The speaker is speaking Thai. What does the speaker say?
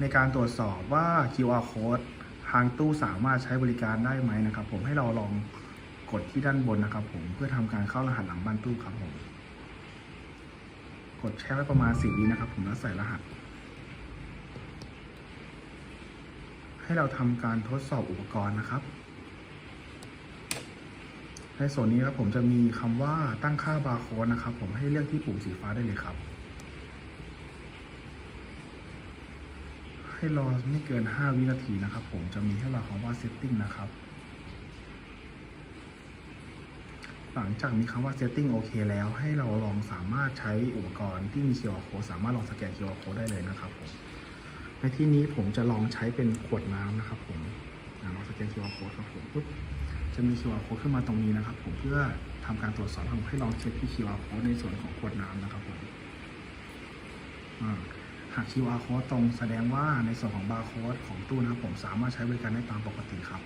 ในการตรวจสอบว่า QR code ทางตู้สามารถใช้บริการได้ไหมนะครับ ผมให้เราลองกดที่ด้านบนนะครับ ผมเพื่อทำการเข้ารหัสหลังบ้านตู้ครับผมกดแช่ไว้ประมาณสี่วินะครับ ผมแล้วใส่รหัส ให้เราทำการทดสอบอุปกรณ์นะครับในส่วนนี้ครับผมจะมีคำว่าตั้งค่าบาร์โค้ดนะครับ ผมให้เลือกที่ปุ่มสีฟ้าได้เลยครับ ให้รอไม่เกิน 5 วินาทีนะครับ ผมจะมีให้เราคำว่า setting นะครับ หลังจากมีคำว่า setting โอเคแล้ว ให้เราลองสามารถใช้อุปกรณ์ที่มี QR code สามารถลองสแกน QR code ได้เลยนะครับผมในที่นี้ผมจะลองใช้เป็นขวดน้ำนะครับ ผมลองสแกน QR code ครับผมปุ๊บจะมี QR code ขึ้นมาตรงนี้นะครับ ผมเพื่อทำการตรวจสอบผมให้ลองเช็คที่ QR code ในส่วนของขวดน้ำนะครับผมอ่า หาก QR code ตรงแสดงว่าในส่วนของ barcode ของตู้นะครับผมสามารถใช้บริการได้ตามปกติครับ